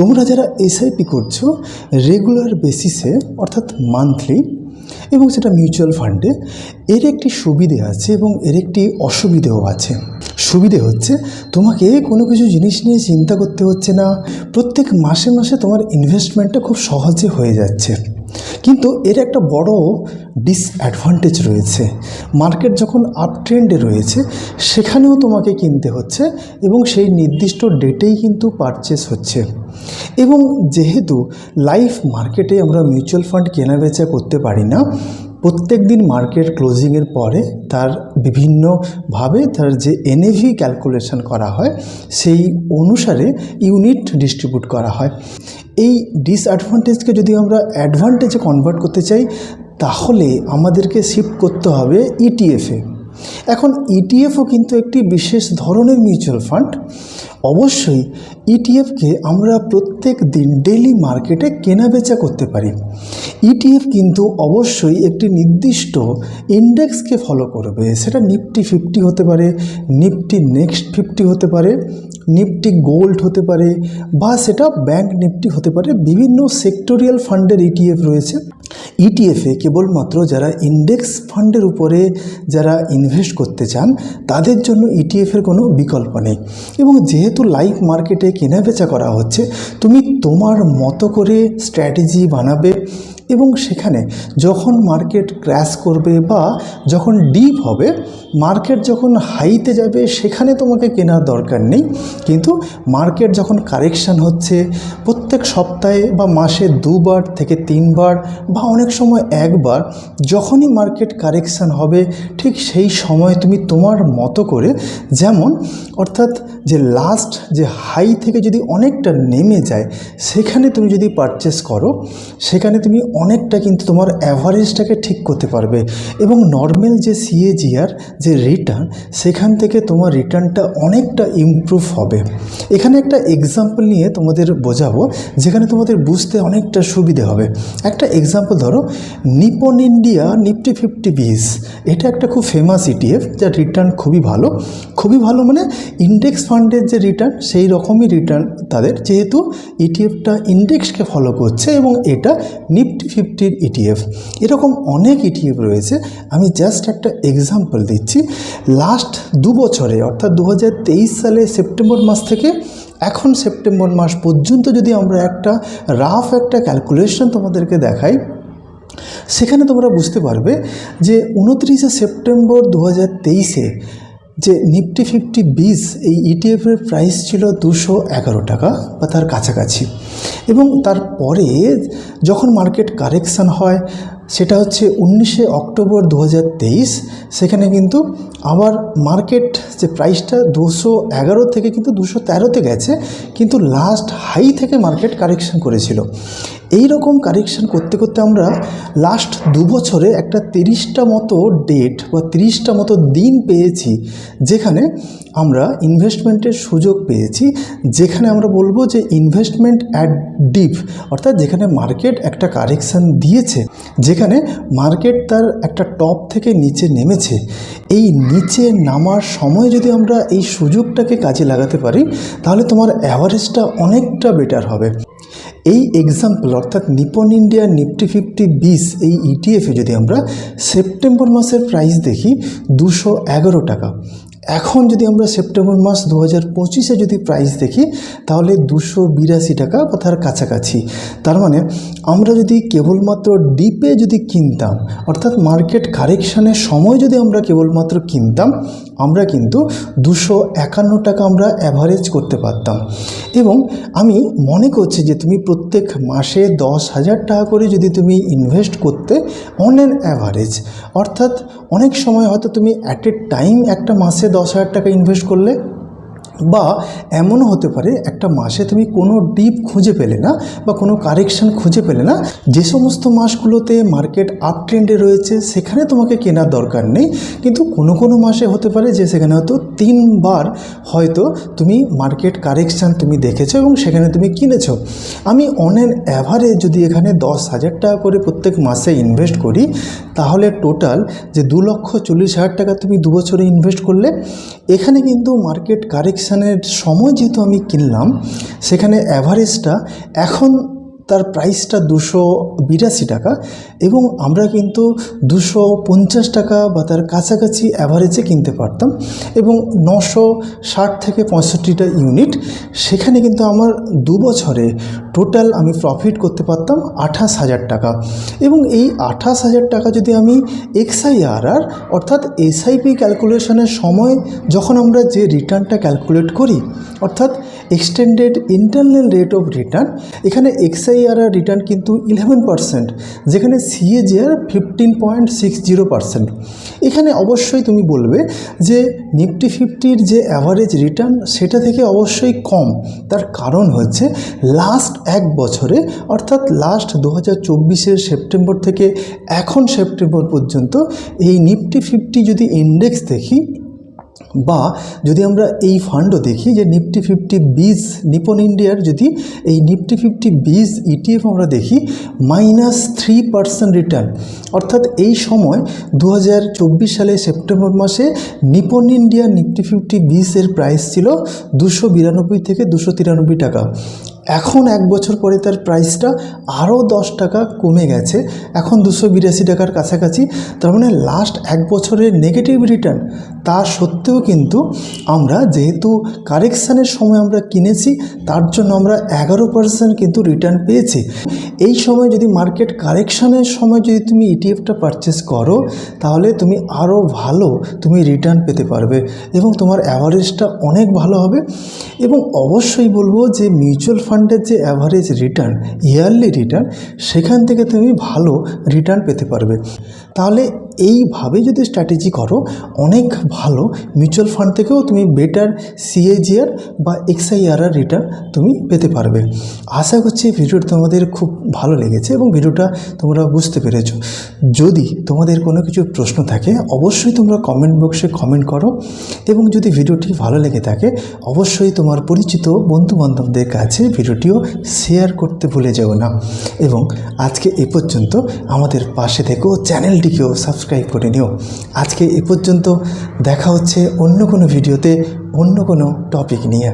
তোমরা যারা এসআইপি করছ রেগুলার বেসিসে অর্থাৎ মান্থলি এবং সেটা মিউচুয়াল ফান্ডে এর একটি সুবিধে আছে এবং এর একটি অসুবিধেও আছে। সুবিধে হচ্ছে, তোমাকে কোনো কিছু জিনিস নিয়ে চিন্তা করতে হচ্ছে না। প্রত্যেক মাসে মাসে তোমার ইনভেস্টমেন্টটা খুব সহজে হয়ে যাচ্ছে। কিন্তু এর একটা বড় ডিসঅ্যাডভান্টেজ রয়েছে। মার্কেট যখন আপ ট্রেন্ডে রয়েছে, সেখানেও তোমাকে কিনতে হচ্ছে এবং সেই নির্দিষ্ট ডেটেই কিন্তু পারচেস হচ্ছে। এবং যেহেতু লাইফ মার্কেটে আমরা মিউচুয়াল ফান্ড কেনাবেচা করতে পারি না, প্রত্যেক দিন মার্কেট ক্লোজিংয়ের পরে তার বিভিন্নভাবে তার যে এনএভি ক্যালকুলেশন করা হয়, সেই অনুসারে ইউনিট ডিস্ট্রিবিউট করা হয়। এই ডিসঅ্যাডভান্টেজকে যদি আমরা অ্যাডভান্টেজে কনভার্ট করতে চাই, তাহলে আমাদেরকে শিফট করতে হবে ইটিএফে এখন ইটিএফও কিন্তু একটি বিশেষ ধরনের মিউচুয়াল ফান্ড অবশ্যই ইটিএফকে আমরা প্রত্যেক দিন ডেলি মার্কেটে কেনাবেচা করতে পারি। ইটিএফ কিন্তু অবশ্যই একটি নির্দিষ্ট ইন্ডেক্সকে ফলো করবে। সেটা নিফটি ফিফটি হতে পারে নিফটি নেক্সট ফিফটি হতে পারে নিফটি গোল্ড হতে পারে, বা সেটা ব্যাংক নিফটি হতে পারে, বিভিন্ন সেক্টোরিয়াল ফান্ডের ইটিএফ রয়েছে। ইটিএফে কেবলমাত্র যারা ইন্ডেক্স ফান্ডের উপরে, যারা ইনভেস্ট করতে চান, তাদের জন্য ইটিএফের কোনো বিকল্প নেই। এবং যেহেতু লাইভ মার্কেটে কেনা বেচা করা হচ্ছে, তুমি তোমার মতো করে স্ট্র্যাটেজি বানাবে এবং সেখানে যখন মার্কেট ক্র্যাশ করবে বা যখন ডিপ হবে, মার্কেট যখন হাইতে যাবে, সেখানে তোমাকে কেনার দরকার নেই। কিন্তু মার্কেট যখন কারেকশান হচ্ছে, প্রত্যেক সপ্তাহে বা মাসে দুবার থেকে তিনবার বা অনেক সময় একবার যখনই মার্কেট কারেকশান হবে, ঠিক সেই সময় তুমি তোমার মতো করে, যেমন অর্থাৎ যে লাস্ট যে হাই থেকে যদি অনেকটা নেমে যায়, সেখানে তুমি যদি পারচেস করো, সেখানে তুমি অনেকটা কিন্তু তোমার অ্যাভারেজটাকে ঠিক করতে পারবে। এবং নর্মাল যে সিএজিআর যে রিটার্ন সেখান থেকে তোমার রিটার্নটা অনেকটা ইমপ্রুভ হবে। এখানে একটা এক্সাম্পল নিয়ে তোমাদের বোঝাবো, যেখানে তোমাদের বুঝতে অনেকটা সুবিধে হবে। একটা এক্সাম্পল ধরো, Nippon India Nifty fifty BeES এটা একটা খুব ফেমাস ইটিএফ যার রিটার্ন খুবই ভালো। খুবই ভালো মানে ইন্ডেক্স ফান্ডের যে রিটার্ন সেই রকমই রিটার্ন তাদের। যেহেতু ইটিএফটা ইন্ডেক্সকে ফলো করছে এবং এটা নিফটি ফিফটির ইটিএফ এরকম অনেক ইটিএফ রয়েছে। আমি জাস্ট একটা এক্সাম্পল দিচ্ছি। লাস্ট দু বছরে, অর্থাৎ দু হাজার তেইশ সালে সেপ্টেম্বর মাস থেকে, এখন সেপ্টেম্বর মাস পর্যন্ত যদি আমরা একটা রাফ একটা ক্যালকুলেশন তোমাদেরকে দেখাই, সেখানে তোমরা বুঝতে পারবে যে উনত্রিশে সেপ্টেম্বর দু হাজার তেইশে যে নিফটি ফিফটি বিস এই ইটিএফের প্রাইস ছিল দুশো এগারো টাকা, বা তার কাছাকাছি। এবং তারপরে যখন মার্কেট কারেকশান হয়, সেটা হচ্ছে উনিশে অক্টোবর দু হাজার তেইশ, সেখানে কিন্তু আবার মার্কেট যে প্রাইসটা দুশো এগারো থেকে কিন্তু দুশো তেরোতে গেছে, কিন্তু লাস্ট হাই থেকে মার্কেট কারেকশান করেছিল। এই রকম কারেকশান করতে করতে আমরা লাস্ট দু বছরে একটা তিরিশটা মতো ডেট বা তিরিশটা মতো দিন পেয়েছি, যেখানে আমরা ইনভেস্টমেন্টের সুযোগ পেয়েছি, যেখানে আমরা বলব যে ইনভেস্টমেন্ট অ্যাট ডিপ অর্থাৎ যেখানে মার্কেট একটা কারেকশান দিয়েছে, যেখানে মার্কেট তার একটা টপ থেকে নিচে নেমেছে। এই নিচে নামার সময় যদি আমরা এই সুযোগটাকে কাজে লাগাতে পারি, তাহলে তোমার অ্যাভারেজটা অনেকটা বেটার হবে। এই এক্সাম্পল অর্থাৎ Nippon India Nifty fifty BeES এই ইটিএফে যদি আমরা সেপ্টেম্বর মাসের প্রাইস দেখি, দুশো এগারো টাকা। এখন যদি আমরা সেপ্টেম্বর মাস দু হাজার পঁচিশে যদি প্রাইস দেখি, তাহলে দুশো বিরাশি টাকা বা তার কাছাকাছি। তার মানে আমরা যদি কেবলমাত্র ডিপে যদি কিনতাম, অর্থাৎ মার্কেট কারেকশানের সময় যদি আমরা কেবলমাত্র কিনতাম, আমরা কিন্তু দুশো একান্ন টাকা আমরা অ্যাভারেজ করতে পারতাম। এবং আমি মনে করছি যে তুমি প্রত্যেক মাসে দশ হাজার টাকা করে যদি তুমি ইনভেস্ট করতে অন অ্যান অ্যাভারেজ অর্থাৎ অনেক সময় হয়তো তুমি অ্যাট এ টাইম একটা মাসে দশ হাজার টাকা ইনভেস্ট করলে বা এমনও হতে পারে, একটা মাসে তুমি কোনো ডিপ খুঁজে পেলে না বা কোনো কারেকশন খুঁজে পেলে না, যে সমস্ত মাসগুলোতে মার্কেট আপ ট্রেন্ডে রয়েছে সেখানে তোমাকে কেনার দরকার নেই। কিন্তু কোনো কোনো মাসে হতে পারে যে সেখানে হয়তো তিনবার হয়তো তুমি মার্কেট কারেকশান তুমি দেখেছ এবং সেখানে তুমি কিনেছো। আমি অন অ্যান অ্যাভারেজ যদি এখানে দশ হাজার টাকা করে প্রত্যেক মাসে ইনভেস্ট করি, তাহলে টোটাল যে দু লক্ষ চল্লিশ হাজার টাকা তুমি দু বছরে ইনভেস্ট করলে, এখানে কিন্তু মার্কেট কারেকশান কারেকশানের সময় যেহেতু আমি কিনলাম সেখানে অ্যাভারেজটা এখন তার প্রাইসটা দুশো বিরাশি টাকা এবং আমরা কিন্তু দুশো পঞ্চাশ টাকা বা তার কাছাকাছি অ্যাভারেজে কিনতে পারতাম এবং নশো ষাট থেকে পঁয়ষট্টিটা ইউনিট সেখানে কিন্তু আমার দু বছরে টোটাল আমি প্রফিট করতে পারতাম আঠাশ হাজার টাকা। এবং এই আঠাশ হাজার টাকা যদি আমি এক্সআইআরআর অর্থাৎ এসআইপি ক্যালকুলেশনের সময় যখন আমরা যে রিটার্নটা ক্যালকুলেট করি, অর্থাৎ extended internal rate of return এখানে এক্সআইআরআর রিটার্ন কিন্তু ইলেভেন পার্সেন্ট যেখানে CAGR fifteen point six zero percent এখানে অবশ্যই তুমি বলবে যে নিফটি ফিফটির যে অ্যাভারেজ রিটার্ন সেটা থেকে অবশ্যই কম। তার কারণ হচ্ছে লাস্ট এক বছরে, অর্থাৎ লাস্ট দু হাজার সেপ্টেম্বর থেকে এখন সেপ্টেম্বর পর্যন্ত, এই নিফটি ফিফটি যদি ইন্ডেক্স দেখি বা যদি আমরা এই ফান্ডও দেখি যে নিফটি ফিফটি বিজ নিপন ইন্ডিয়ার যদি এই নিফটি ফিফটি বিজ ইটিএফ আমরা দেখি মাইনাস থ্রি পার্সেন্ট রিটার্ন অর্থাৎ এই সময় দু হাজার চব্বিশ সালে সেপ্টেম্বর মাসে নিপন ইন্ডিয়া নিফটি ফিফটি বিজের প্রাইস ছিল দুশো বিরানব্বই থেকে দুশো তিরানব্বই টাকা। এখন এক বছর পরে তার প্রাইসটা আরও দশ টাকা কমে গেছে। এখন দুশো বিরাশি টাকার কাছাকাছি। তার মানে লাস্ট এক বছরের নেগেটিভ রিটার্ন তা সত্ত্বেও কিন্তু আমরা যেহেতু কারেকশানের সময় আমরা কিনেছি, তার জন্য আমরা এগারো পার্সেন্ট কিন্তু রিটার্ন পেয়েছি। এই সময় যদি মার্কেট কারেকশানের সময় যদি তুমি ইটিএফটা পারচেস করো, তাহলে তুমি আরও ভালো তুমি রিটার্ন পেতে পারবে এবং তোমার অ্যাভারেজটা অনেক ভালো হবে। এবং অবশ্যই বলব যে মিউচুয়াল ফান্ডের যে অ্যাভারেজ রিটার্ন ইয়ারলি রিটার্ন সেখান থেকে তুমি ভালো রিটার্ন পেতে পারবে। তাহলে এইভাবে যদি স্ট্র্যাটেজি করো, অনেক ভালো মিউচুয়াল ফান্ড থেকেও তুমি বেটার সিএজিআর বা এক্সআইআরআর রিটার্ন তুমি পেতে পারবে। আশা করছি ভিডিওটা তোমাদের খুব ভালো লেগেছে এবং ভিডিওটা তোমরা বুঝতে পেরেছ। যদি তোমাদের কোনো কিছু প্রশ্ন থাকে, অবশ্যই তোমরা কমেন্ট বক্সে কমেন্ট করো এবং যদি ভিডিওটি ভালো লেগে থাকে, অবশ্যই তোমার পরিচিত বন্ধু বান্ধবদের কাছে ভিডিওটিও শেয়ার করতে ভুলে যেও না। এবং আজকে এ পর্যন্ত আমাদের পাশে থেকেও চ্যানেলটিকেও সাবস্ক্রাইব করে নিও। আজকে এ পর্যন্ত দেখা হচ্ছে অন্য কোনো ভিডিওতে অন্য কোনো টপিক নিয়ে।